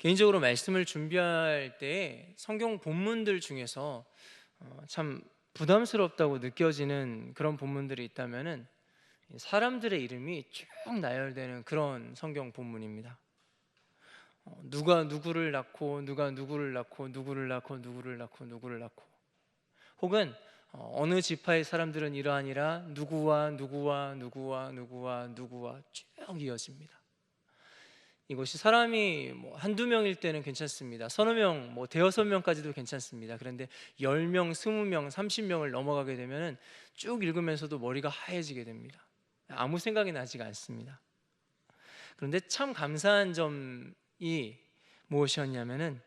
개인적으로 말씀을 준비할 때 성경 본문들 중에서 어, 참 부담스럽다고 느껴지는 그런 본문들이 있다면은 사람들의 이름이 쭉 나열되는 그런 성경 본문입니다. 어, 누가 누구를 낳고 누가 누구를 낳고 누구를 낳고 누구를 낳고 누구를 낳고 혹은 어, 어느 지파의 사람들은 이러하니라 누구와 누구와 누구와 누구와 누구와 쭉 이어집니다. 이것이 사람이 뭐 한두 명일 때는 괜찮습니다. 서너 명, 뭐 대여섯 명까지도 괜찮습니다. 그런데 열 명, 스무 명, 삼십 명을 넘어가게 되면은 쭉 읽으면서도 머리가 하얘지게 됩니다. 아무 생각이 나지가 않습니다. 그런데 참 감사한 점이 무엇이었냐면은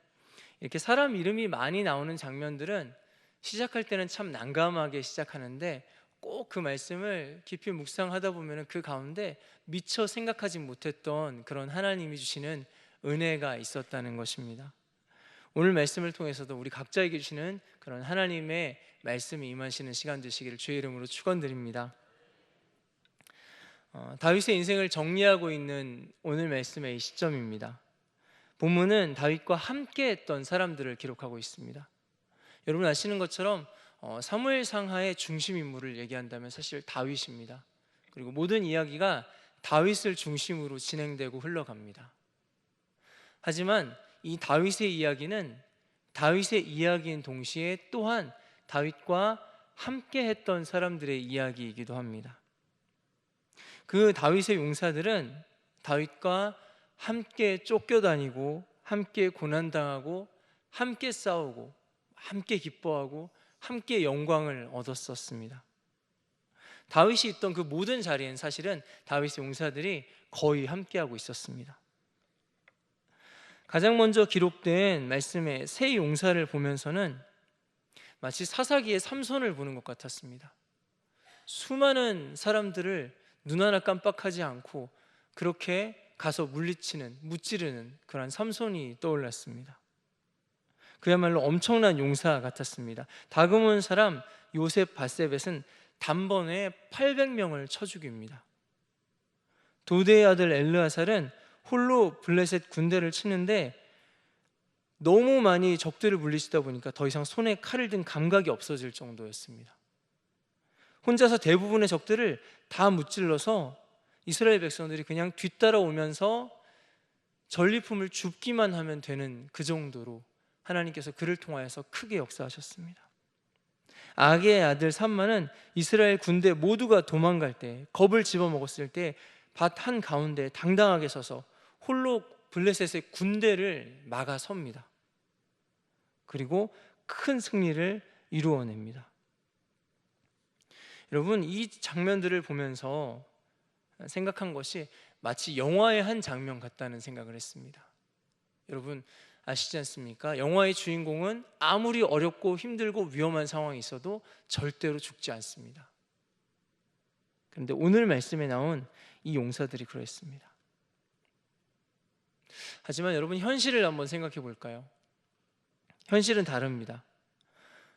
이렇게 사람 이름이 많이 나오는 장면들은 시작할 때는 참 난감하게 시작하는데 꼭 그 말씀을 깊이 묵상하다 보면 그 가운데 미처 생각하지 못했던 그런 하나님이 주시는 은혜가 있었다는 것입니다. 오늘 말씀을 통해서도 우리 각자에게 주시는 그런 하나님의 말씀이 임하시는 시간 되시기를 주의 이름으로 축원드립니다. 어, 다윗의 인생을 정리하고 있는 오늘 말씀의 이 시점입니다. 본문은 다윗과 함께했던 사람들을 기록하고 있습니다. 여러분 아시는 것처럼 어, 사무엘 상하의 중심 인물을 얘기한다면 사실 다윗입니다. 그리고 모든 이야기가 다윗을 중심으로 진행되고 흘러갑니다. 하지만 이 다윗의 이야기는 다윗의 이야기인 동시에 또한 다윗과 함께 했던 사람들의 이야기이기도 합니다. 그 다윗의 용사들은 다윗과 함께 쫓겨다니고 함께 고난당하고 함께 싸우고 함께 기뻐하고 함께 영광을 얻었었습니다. 다윗이 있던 그 모든 자리엔 사실은 다윗의 용사들이 거의 함께하고 있었습니다. 가장 먼저 기록된 말씀의 세 용사를 보면서는 마치 사사기의 삼손을 보는 것 같았습니다. 수많은 사람들을 눈 하나 깜빡하지 않고 그렇게 가서 물리치는 무찌르는 그러한 삼손이 떠올랐습니다. 그야말로 엄청난 용사 같았습니다. 다금온 사람 요셉 바세벳은 단번에 800명을 쳐 죽입니다. 도대의 아들 엘르아살은 홀로 블레셋 군대를 치는데 너무 많이 적들을 물리치다 보니까 더 이상 손에 칼을 든 감각이 없어질 정도였습니다. 혼자서 대부분의 적들을 다 무찔러서 이스라엘 백성들이 그냥 뒤따라오면서 전리품을 줍기만 하면 되는 그 정도로 하나님께서 그를 통하여서 크게 역사하셨습니다. 악의 아들 삼만은 이스라엘 군대 모두가 도망갈 때 겁을 집어먹었을 때 밭 한 가운데 당당하게 서서 홀로 블레셋의 군대를 막아섭니다. 그리고 큰 승리를 이루어냅니다. 여러분 이 장면들을 보면서 생각한 것이 마치 영화의 한 장면 같다는 생각을 했습니다. 여러분 아시지 않습니까? 영화의 주인공은 아무리 어렵고 힘들고 위험한 상황이 있어도 절대로 죽지 않습니다. 그런데 오늘 말씀에 나온 이 용사들이 그랬습니다. 하지만 여러분 현실을 한번 생각해 볼까요? 현실은 다릅니다.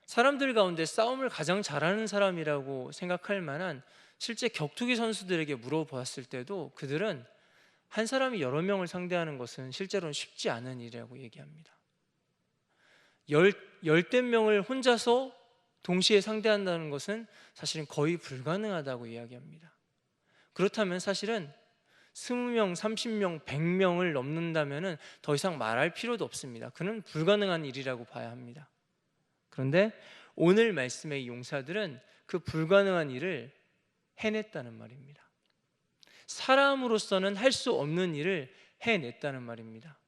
사람들 가운데 싸움을 가장 잘하는 사람이라고 생각할 만한 실제 격투기 선수들에게 물어봤을 때도 그들은 한 사람이 여러 명을 상대하는 것은 실제로는 쉽지 않은 일이라고 얘기합니다. 열, 열댓 명을 혼자서 동시에 상대한다는 것은 사실은 거의 불가능하다고 이야기합니다. 그렇다면 사실은 20명, 30명, 100명을 넘는다면 더 이상 말할 필요도 없습니다. 그는 불가능한 일이라고 봐야 합니다. 그런데 오늘 말씀의 용사들은 그 불가능한 일을 해냈다는 말입니다. 사람으로서는 할 수 없는 일을 해냈다는 말입니다.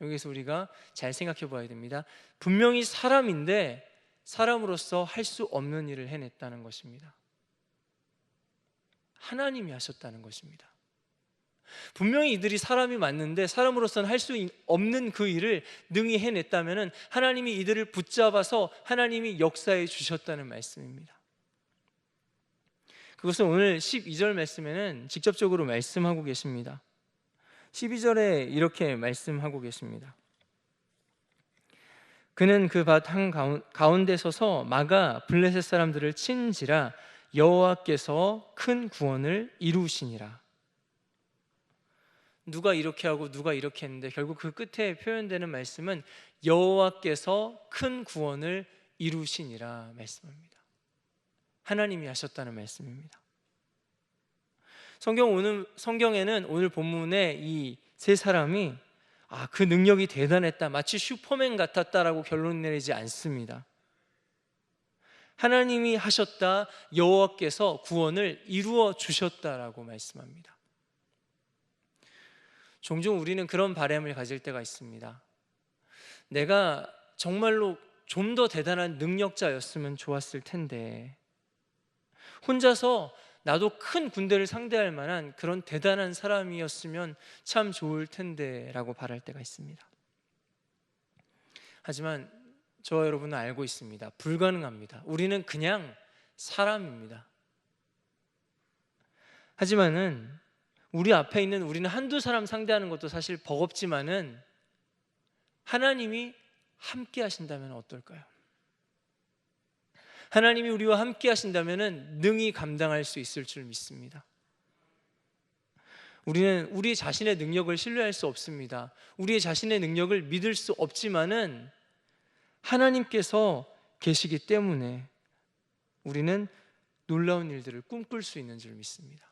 여기서 우리가 잘 생각해 봐야 됩니다. 분명히 사람인데 사람으로서 할 수 없는 일을 해냈다는 것입니다. 하나님이 하셨다는 것입니다. 분명히 이들이 사람이 맞는데 사람으로서는 할 수 없는 그 일을 능히 해냈다면 하나님이 이들을 붙잡아서 하나님이 역사해 주셨다는 말씀입니다. 그것은 오늘 12절 말씀에는 직접적으로 말씀하고 계십니다. 12절에 이렇게 말씀하고 계십니다. 그는 그 밭 한 가운데 서서 마가 블레셋 사람들을 친지라 여호와께서 큰 구원을 이루시니라. 누가 이렇게 하고 누가 이렇게 했는데 결국 그 끝에 표현되는 말씀은 여호와께서 큰 구원을 이루시니라 말씀합니다. 하나님이 하셨다는 말씀입니다. 성경 오늘 성경에는 오늘 본문에 이 세 사람이 아, 그 능력이 대단했다. 마치 슈퍼맨 같았다라고 결론 내리지 않습니다. 하나님이 하셨다. 여호와께서 구원을 이루어 주셨다라고 말씀합니다. 종종 우리는 그런 바람을 가질 때가 있습니다. 내가 정말로 좀 더 대단한 능력자였으면 좋았을 텐데 혼자서 나도 큰 군대를 상대할 만한 그런 대단한 사람이었으면 참 좋을 텐데라고 바랄 때가 있습니다. 하지만 저와 여러분은 알고 있습니다. 불가능합니다. 우리는 그냥 사람입니다. 하지만은 우리 앞에 있는 우리는 한두 사람 상대하는 것도 사실 버겁지만은 하나님이 함께 하신다면 어떨까요? 하나님이 우리와 함께 하신다면 능히 감당할 수 있을 줄 믿습니다. 우리는 우리 자신의 능력을 신뢰할 수 없습니다. 우리 자신의 능력을 믿을 수 없지만은 하나님께서 계시기 때문에 우리는 놀라운 일들을 꿈꿀 수 있는 줄 믿습니다.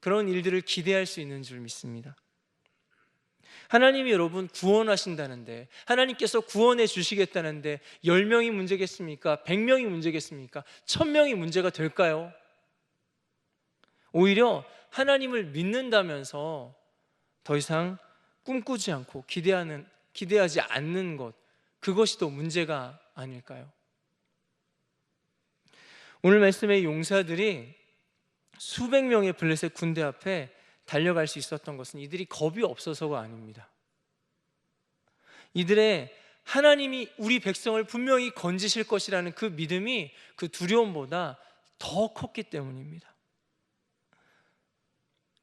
그런 일들을 기대할 수 있는 줄 믿습니다. 하나님이 여러분 구원하신다는데 하나님께서 구원해 주시겠다는데 10명이 문제겠습니까? 100명이 문제겠습니까? 1000명이 문제가 될까요? 오히려 하나님을 믿는다면서 더 이상 꿈꾸지 않고 기대하는 기대하지 않는 것 그것이 또 문제가 아닐까요? 오늘 말씀의 용사들이 수백 명의 블레셋 군대 앞에 달려갈 수 있었던 것은 이들이 겁이 없어서가 아닙니다. 이들의 하나님이 우리 백성을 분명히 건지실 것이라는 그 믿음이 그 두려움보다 더 컸기 때문입니다.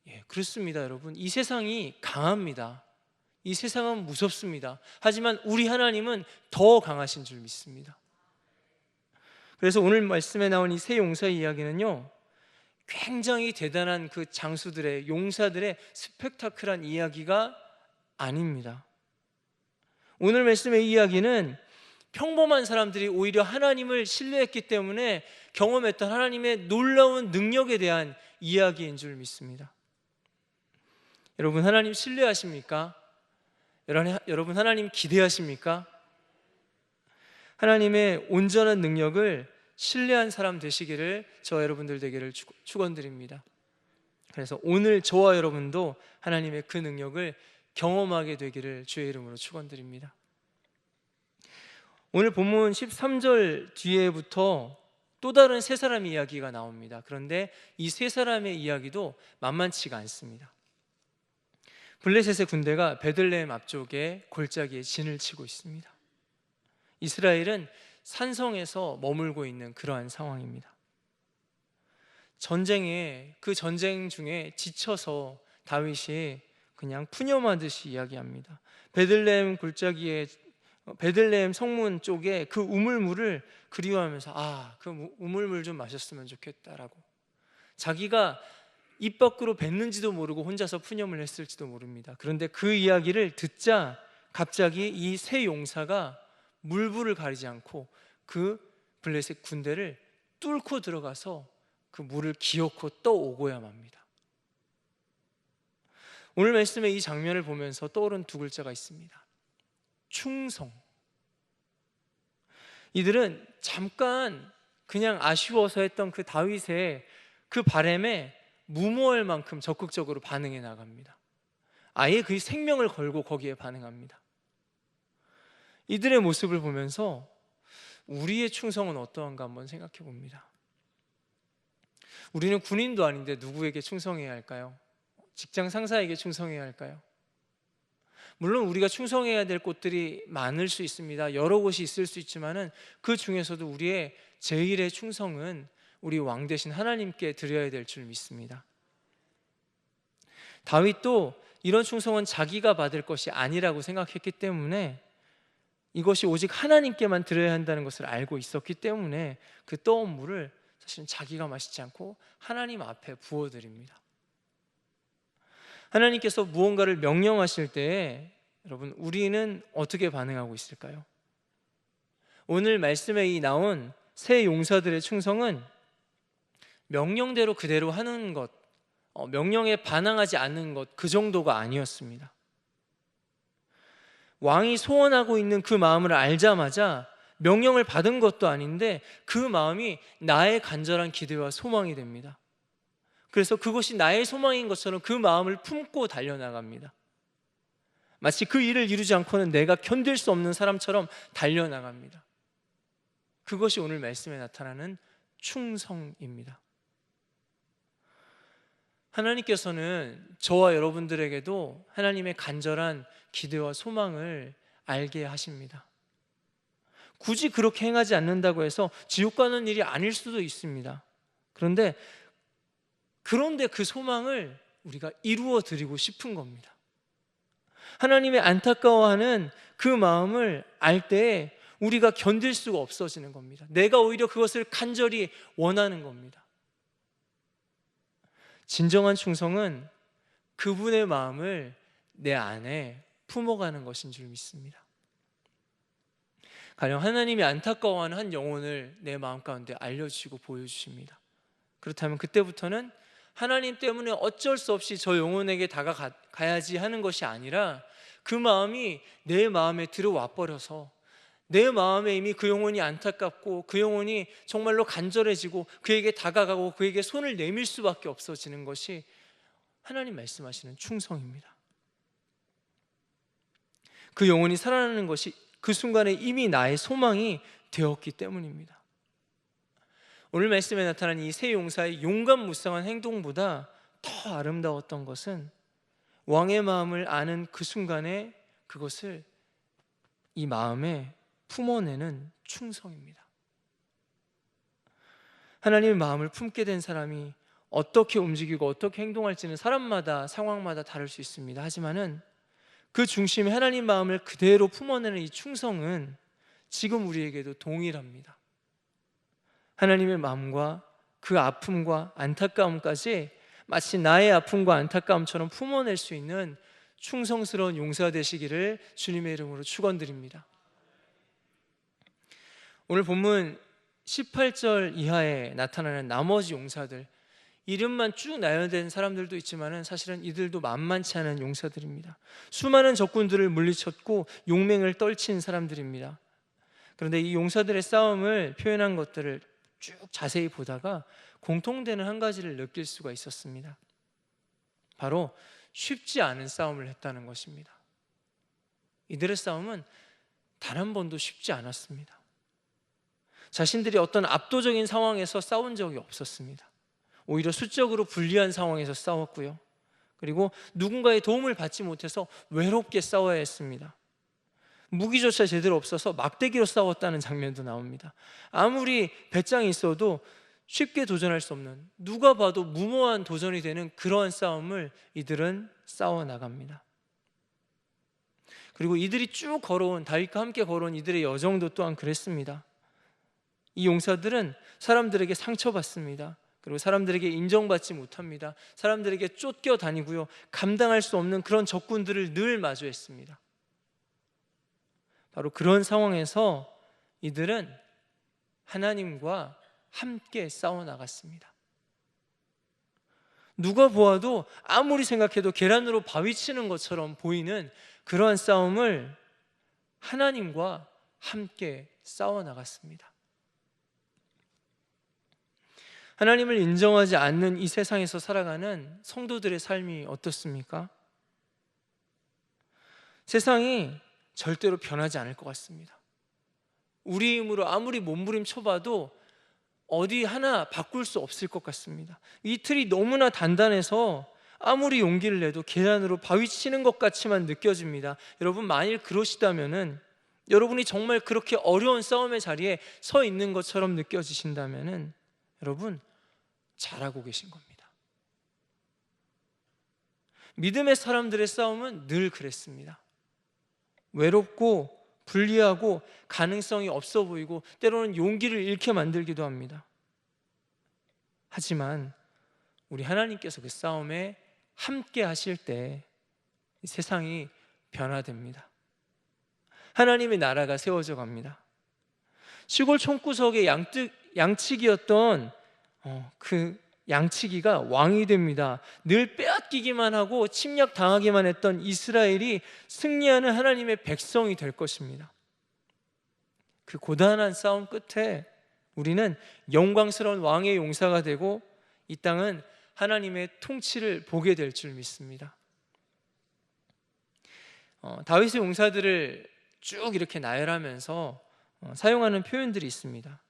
예, 그렇습니다, 여러분. 이 세상이 강합니다. 이 세상은 무섭습니다. 하지만 우리 하나님은 더 강하신 줄 믿습니다. 그래서 오늘 말씀에 나온 이 세 용사의 이야기는요, 굉장히 대단한 그 장수들의 용사들의 스펙타클한 이야기가 아닙니다. 오늘 말씀의 이야기는 평범한 사람들이 오히려 하나님을 신뢰했기 때문에 경험했던 하나님의 놀라운 능력에 대한 이야기인 줄 믿습니다. 여러분 하나님 신뢰하십니까? 여러분 하나님 기대하십니까? 하나님의 온전한 능력을 신뢰한 사람 되시기를 저와 여러분들 되기를 축원드립니다. 그래서 오늘 저와 여러분도 하나님의 그 능력을 경험하게 되기를 주의 이름으로 축원드립니다. 오늘 본문 13절 뒤에부터 또 다른 세 사람의 이야기가 나옵니다. 그런데 이 세 사람의 이야기도 만만치가 않습니다. 블레셋의 군대가 베들레헴 앞쪽에 골짜기에 진을 치고 있습니다. 이스라엘은 산성에서 머물고 있는 그러한 상황입니다. 전쟁에 그 전쟁 중에 지쳐서 다윗이 그냥 푸념하듯이 이야기합니다. 베들레헴 골짜기에 베들레헴 성문 쪽에 그 우물물을 그리워하면서 아, 그 우물물 좀 마셨으면 좋겠다라고 자기가 입 밖으로 뱉는지도 모르고 혼자서 푸념을 했을지도 모릅니다. 그런데 그 이야기를 듣자 갑자기 이 세 용사가 물불을 가리지 않고 그 블레셋 군대를 뚫고 들어가서 그 물을 기어코 떠오고야 맙니다. 오늘 말씀의 이 장면을 보면서 떠오른 두 글자가 있습니다. 충성. 이들은 잠깐 그냥 아쉬워서 했던 그 다윗의 그 바램에 무모할 만큼 적극적으로 반응해 나갑니다. 아예 그 생명을 걸고 거기에 반응합니다. 이들의 모습을 보면서 우리의 충성은 어떠한가 한번 생각해 봅니다. 우리는 군인도 아닌데 누구에게 충성해야 할까요? 직장 상사에게 충성해야 할까요? 물론 우리가 충성해야 될 곳들이 많을 수 있습니다. 여러 곳이 있을 수 있지만은 그 중에서도 우리의 제일의 충성은 우리 왕 대신 하나님께 드려야 될 줄 믿습니다. 다윗도 이런 충성은 자기가 받을 것이 아니라고 생각했기 때문에 이것이 오직 하나님께만 드려야 한다는 것을 알고 있었기 때문에 그 떠온 물을 사실은 자기가 마시지 않고 하나님 앞에 부어드립니다. 하나님께서 무언가를 명령하실 때 여러분 우리는 어떻게 반응하고 있을까요? 오늘 말씀에 이 나온 새 용사들의 충성은 명령대로 그대로 하는 것, 어, 명령에 반항하지 않는 것, 그 정도가 아니었습니다. 왕이 소원하고 있는 그 마음을 알자마자 명령을 받은 것도 아닌데 그 마음이 나의 간절한 기대와 소망이 됩니다. 그래서 그것이 나의 소망인 것처럼 그 마음을 품고 달려나갑니다. 마치 그 일을 이루지 않고는 내가 견딜 수 없는 사람처럼 달려나갑니다. 그것이 오늘 말씀에 나타나는 충성입니다. 하나님께서는 저와 여러분들에게도 하나님의 간절한 기대와 소망을 알게 하십니다. 굳이 그렇게 행하지 않는다고 해서 지옥 가는 일이 아닐 수도 있습니다. 그런데 그런데 그 소망을 우리가 이루어 드리고 싶은 겁니다. 하나님의 안타까워하는 그 마음을 알때 우리가 견딜 수가 없어지는 겁니다. 내가 오히려 그것을 간절히 원하는 겁니다. 진정한 충성은 그분의 마음을 내 안에 품어가는 것인 줄 믿습니다. 가령 하나님이 안타까워하는 한 영혼을 내 마음 가운데 알려주시고 보여주십니다. 그렇다면 그때부터는 하나님 때문에 어쩔 수 없이 저 영혼에게 다가가야지 하는 것이 아니라 그 마음이 내 마음에 들어와 버려서 내 마음에 이미 그 영혼이 안타깝고 그 영혼이 정말로 간절해지고 그에게 다가가고 그에게 손을 내밀 수밖에 없어지는 것이 하나님 말씀하시는 충성입니다. 그 영혼이 살아나는 것이 그 순간에 이미 나의 소망이 되었기 때문입니다. 오늘 말씀에 나타난 이 세 용사의 용감 무쌍한 행동보다 더 아름다웠던 것은 왕의 마음을 아는 그 순간에 그것을 이 마음에 품어내는 충성입니다. 하나님의 마음을 품게 된 사람이 어떻게 움직이고 어떻게 행동할지는 사람마다 상황마다 다를 수 있습니다. 하지만은 그 중심에 하나님 마음을 그대로 품어내는 이 충성은 지금 우리에게도 동일합니다. 하나님의 마음과 그 아픔과 안타까움까지 마치 나의 아픔과 안타까움처럼 품어낼 수 있는 충성스러운 용사 되시기를 주님의 이름으로 축원드립니다. 오늘 본문 18절 이하에 나타나는 나머지 용사들 이름만 쭉 나열된 사람들도 있지만은 사실은 이들도 만만치 않은 용사들입니다. 수많은 적군들을 물리쳤고 용맹을 떨친 사람들입니다. 그런데 이 용사들의 싸움을 표현한 것들을 쭉 자세히 보다가 공통되는 한 가지를 느낄 수가 있었습니다. 바로 쉽지 않은 싸움을 했다는 것입니다. 이들의 싸움은 단 한 번도 쉽지 않았습니다. 자신들이 어떤 압도적인 상황에서 싸운 적이 없었습니다. 오히려 수적으로 불리한 상황에서 싸웠고요. 그리고 누군가의 도움을 받지 못해서 외롭게 싸워야 했습니다. 무기조차 제대로 없어서 막대기로 싸웠다는 장면도 나옵니다. 아무리 배짱이 있어도 쉽게 도전할 수 없는 누가 봐도 무모한 도전이 되는 그러한 싸움을 이들은 싸워 나갑니다. 그리고 이들이 쭉 걸어온 다윗과 함께 걸어온 이들의 여정도 또한 그랬습니다. 이 용사들은 사람들에게 상처받습니다. 그리고 사람들에게 인정받지 못합니다. 사람들에게 쫓겨 다니고요. 감당할 수 없는 그런 적군들을 늘 마주했습니다. 바로 그런 상황에서 이들은 하나님과 함께 싸워 나갔습니다. 누가 보아도 아무리 생각해도 계란으로 바위 치는 것처럼 보이는 그러한 싸움을 하나님과 함께 싸워 나갔습니다. 하나님을 인정하지 않는 이 세상에서 살아가는 성도들의 삶이 어떻습니까? 세상이 절대로 변하지 않을 것 같습니다. 우리 힘으로 아무리 몸부림 쳐봐도 어디 하나 바꿀 수 없을 것 같습니다. 이 틀이 너무나 단단해서 아무리 용기를 내도 계란으로 바위 치는 것 같이만 느껴집니다. 여러분 만일 그러시다면은 여러분이 정말 그렇게 어려운 싸움의 자리에 서 있는 것처럼 느껴지신다면은 여러분 잘하고 계신 겁니다. 믿음의 사람들의 싸움은 늘 그랬습니다. 외롭고 불리하고 가능성이 없어 보이고 때로는 용기를 잃게 만들기도 합니다. 하지만 우리 하나님께서 그 싸움에 함께 하실 때 세상이 변화됩니다. 하나님의 나라가 세워져 갑니다. 시골 총구석의 어, 그 양치기가 왕이 됩니다. 늘 빼앗기기만 하고 침략 당하기만 했던 이스라엘이 승리하는 하나님의 백성이 될 것입니다. 그 고단한 싸움 끝에 우리는 영광스러운 왕의 용사가 되고 이 땅은 하나님의 통치를 보게 될 줄 믿습니다. 어, 다윗의 용사들을 쭉 이렇게 나열하면서 어, 사용하는 표현들이 있습니다.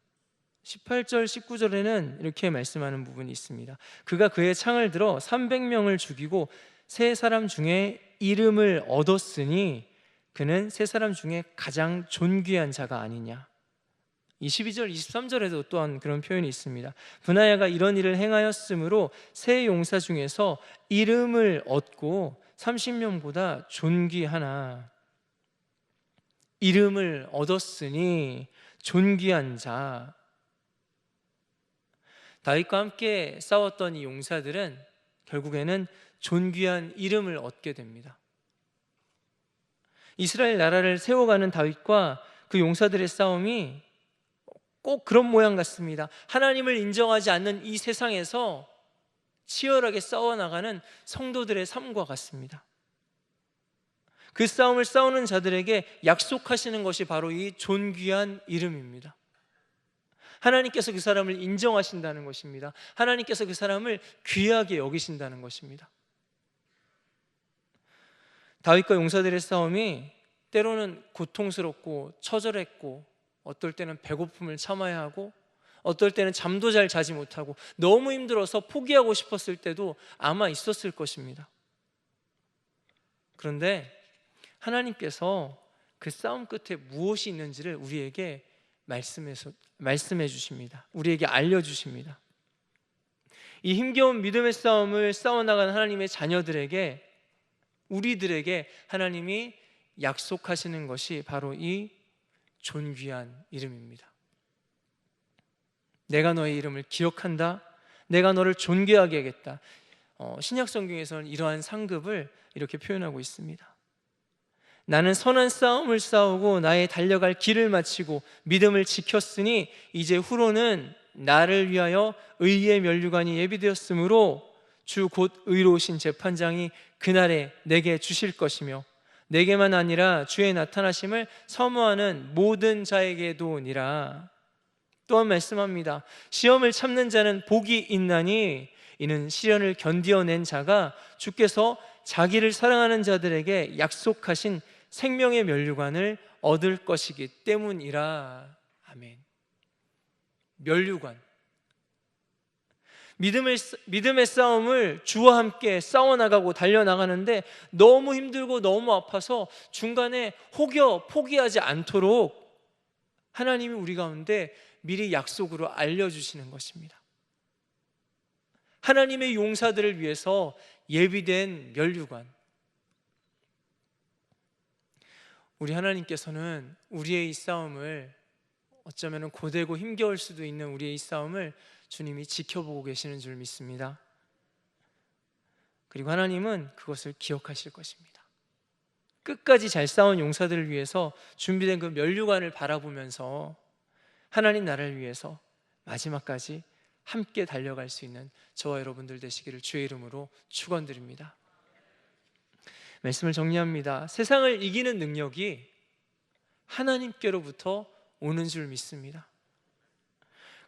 18절, 19절에는 이렇게 말씀하는 부분이 있습니다. 그가 그의 창을 들어 300명을 죽이고 세 사람 중에 이름을 얻었으니 그는 세 사람 중에 가장 존귀한 자가 아니냐. 22절, 23절에도 또한 그런 표현이 있습니다. 분하야가 이런 일을 행하였으므로 세 용사 중에서 이름을 얻고 30명보다 존귀하나 이름을 얻었으니 존귀한 자 다윗과 함께 싸웠던 이 용사들은 결국에는 존귀한 이름을 얻게 됩니다. 이스라엘 나라를 세워가는 다윗과 그 용사들의 싸움이 꼭 그런 모양 같습니다. 하나님을 인정하지 않는 이 세상에서 치열하게 싸워나가는 성도들의 삶과 같습니다. 그 싸움을 싸우는 자들에게 약속하시는 것이 바로 이 존귀한 이름입니다. 하나님께서 그 사람을 인정하신다는 것입니다. 하나님께서 그 사람을 귀하게 여기신다는 것입니다. 다윗과 용사들의 싸움이 때로는 고통스럽고 처절했고 어떨 때는 배고픔을 참아야 하고 어떨 때는 잠도 잘 자지 못하고 너무 힘들어서 포기하고 싶었을 때도 아마 있었을 것입니다. 그런데 하나님께서 그 싸움 끝에 무엇이 있는지를 우리에게 말씀해서 말씀해 주십니다. 우리에게 알려 주십니다. 이 힘겨운 믿음의 싸움을 싸워 나가는 하나님의 자녀들에게 우리들에게 하나님이 약속하시는 것이 바로 이 존귀한 이름입니다. 내가 너의 이름을 기억한다. 내가 너를 존귀하게 하겠다. 어, 신약 성경에서는 이러한 상급을 이렇게 표현하고 있습니다. 나는 선한 싸움을 싸우고 나의 달려갈 길을 마치고 믿음을 지켰으니 이제 후로는 나를 위하여 의의 면류관이 예비되었으므로 주 곧 의로우신 재판장이 그날에 내게 주실 것이며 내게만 아니라 주의 나타나심을 사모하는 모든 자에게도니라. 또한 말씀합니다. 시험을 참는 자는 복이 있나니 이는 시련을 견디어낸 자가 주께서 자기를 사랑하는 자들에게 약속하신 생명의 면류관을 얻을 것이기 때문이라. 아멘. 면류관. 믿음을, 믿음의 싸움을 주와 함께 싸워나가고 달려나가는데 너무 힘들고 너무 아파서 중간에 혹여 포기하지 않도록 하나님이 우리 가운데 미리 약속으로 알려주시는 것입니다. 하나님의 용사들을 위해서 예비된 면류관. 우리 하나님께서는 우리의 이 싸움을 어쩌면 고되고 힘겨울 수도 있는 우리의 이 싸움을 주님이 지켜보고 계시는 줄 믿습니다. 그리고 하나님은 그것을 기억하실 것입니다. 끝까지 잘 싸운 용사들을 위해서 준비된 그 면류관을 바라보면서 하나님 나라를 위해서 마지막까지 함께 달려갈 수 있는 저와 여러분들 되시기를 주의 이름으로 축원드립니다. 말씀을 정리합니다. 세상을 이기는 능력이 하나님께로부터 오는 줄 믿습니다.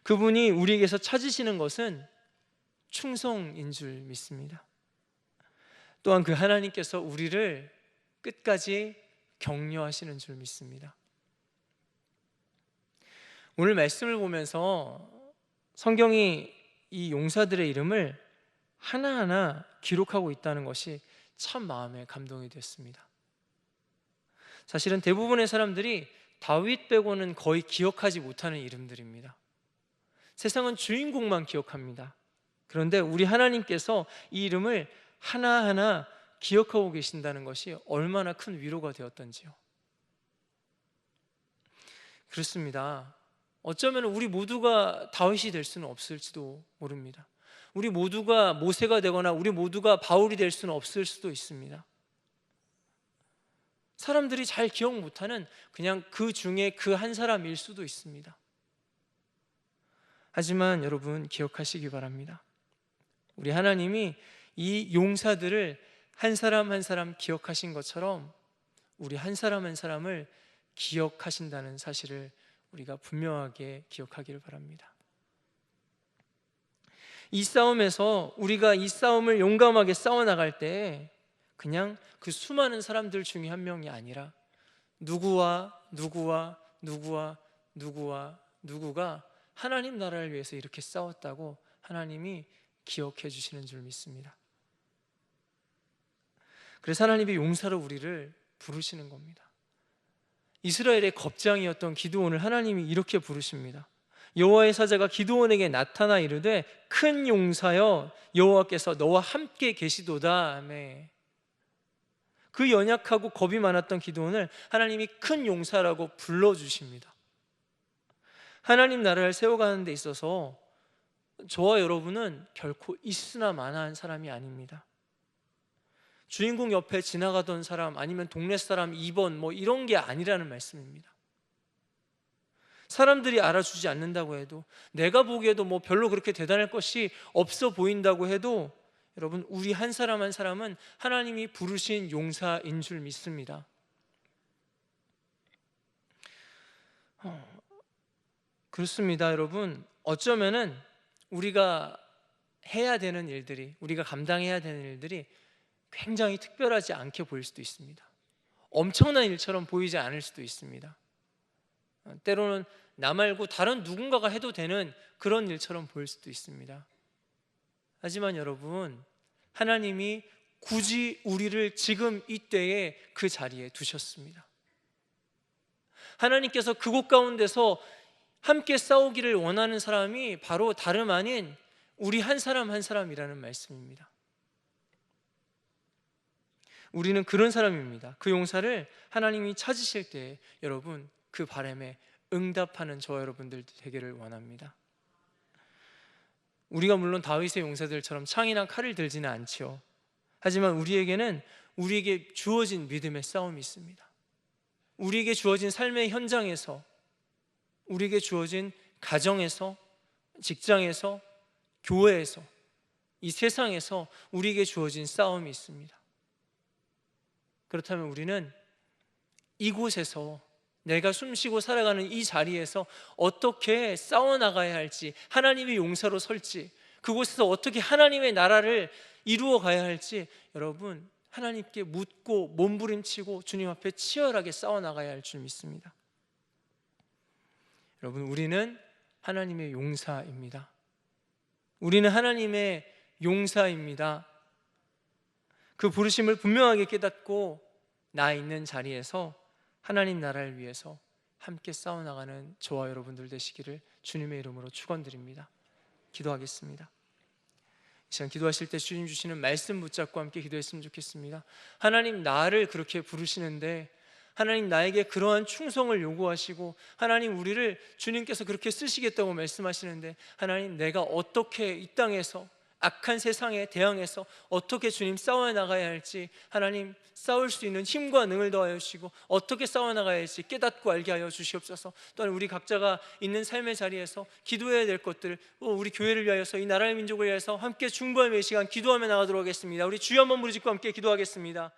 그분이 우리에게서 찾으시는 것은 충성인 줄 믿습니다. 또한 그 하나님께서 우리를 끝까지 격려하시는 줄 믿습니다. 오늘 말씀을 보면서 성경이 이 용사들의 이름을 하나하나 기록하고 있다는 것이 참 마음에 감동이 됐습니다. 사실은 대부분의 사람들이 다윗 빼고는 거의 기억하지 못하는 이름들입니다. 세상은 주인공만 기억합니다. 그런데 우리 하나님께서 이 이름을 하나하나 기억하고 계신다는 것이 얼마나 큰 위로가 되었던지요. 그렇습니다. 어쩌면 우리 모두가 다윗이 될 수는 없을지도 모릅니다. 우리 모두가 모세가 되거나 우리 모두가 바울이 될 수는 없을 수도 있습니다. 사람들이 잘 기억 못하는 그냥 그 중에 그 한 사람일 수도 있습니다. 하지만 여러분 기억하시기 바랍니다. 우리 하나님이 이 용사들을 한 사람 한 사람 기억하신 것처럼 우리 한 사람 한 사람을 기억하신다는 사실을 우리가 분명하게 기억하기를 바랍니다. 이 싸움에서 우리가 이 싸움을 용감하게 싸워 나갈 때 그냥 그 수많은 사람들 중에 한 명이 아니라 누구와 누구와 누구와 누구와 누구가 하나님 나라를 위해서 이렇게 싸웠다고 하나님이 기억해 주시는 줄 믿습니다. 그래서 하나님이 용사로 우리를 부르시는 겁니다. 이스라엘의 겁장이었던 기드온을 하나님이 이렇게 부르십니다. 여호와의 사자가 기드온에게 나타나 이르되 큰 용사여 여호와께서 너와 함께 계시도다. 아멘. 그 연약하고 겁이 많았던 기드온을 하나님이 큰 용사라고 불러 주십니다. 하나님 나라를 세워가는 데 있어서 저와 여러분은 결코 있으나 마나한 사람이 아닙니다. 주인공 옆에 지나가던 사람 아니면 동네 사람 2번 뭐 이런 게 아니라는 말씀입니다. 사람들이 알아주지 않는다고 해도 내가 보기에도 뭐 별로 그렇게 대단할 것이 없어 보인다고 해도 여러분 우리 한 사람 한 사람은 하나님이 부르신 용사인 줄 믿습니다. 어, 그렇습니다, 여러분. 어쩌면은 우리가 해야 되는 일들이 우리가 감당해야 되는 일들이 굉장히 특별하지 않게 보일 수도 있습니다. 엄청난 일처럼 보이지 않을 수도 있습니다. 어, 때로는 나 말고 다른 누군가가 해도 되는 그런 일처럼 보일 수도 있습니다. 하지만 여러분, 하나님이 굳이 우리를 지금 이때에 그 자리에 두셨습니다. 하나님께서 그곳 가운데서 함께 싸우기를 원하는 사람이 바로 다름 아닌 우리 한 사람 한 사람이라는 말씀입니다. 우리는 그런 사람입니다. 그 용사를 하나님이 찾으실 때 여러분 그 바람에 응답하는 저와 여러분들 되기를 원합니다. 우리가 물론 다윗의 용사들처럼 창이나 칼을 들지는 않지요. 하지만 우리에게는 우리에게 주어진 믿음의 싸움이 있습니다. 우리에게 주어진 삶의 현장에서 우리에게 주어진 가정에서 직장에서 교회에서 이 세상에서 우리에게 주어진 싸움이 있습니다. 그렇다면 우리는 이곳에서 내가 숨쉬고 살아가는 이 자리에서 어떻게 싸워나가야 할지, 하나님의 용사로 설지, 그곳에서 어떻게 하나님의 나라를 이루어 가야 할지, 여러분, 하나님께 묻고 몸부림치고 주님 앞에 치열하게 싸워나가야 할 줄 믿습니다. 여러분, 우리는 하나님의 용사입니다. 우리는 하나님의 용사입니다. 그 부르심을 분명하게 깨닫고 나 있는 자리에서 하나님 나라를 위해서 함께 싸워나가는 저와 여러분들 되시기를 주님의 이름으로 축원드립니다. 기도하겠습니다. 이 시간 기도하실 때 주님 주시는 말씀 붙잡고 함께 기도했으면 좋겠습니다. 하나님 나를 그렇게 부르시는데 하나님 나에게 그러한 충성을 요구하시고 하나님 우리를 주님께서 그렇게 쓰시겠다고 말씀하시는데 하나님 내가 어떻게 이 땅에서 악한 세상에 대항해서 어떻게 주님 싸워 나가야 할지 하나님 싸울 수 있는 힘과 능을 더하여 주시고 어떻게 싸워 나가야 할지 깨닫고 알게 하여 주시옵소서. 또한 우리 각자가 있는 삶의 자리에서 기도해야 될 것들, 우리 교회를 위하여서 이 나라의 민족을 위해서 함께 중보함의 시간 기도하며 나가도록 하겠습니다. 우리 주여 한번 부르짖고 함께 기도하겠습니다.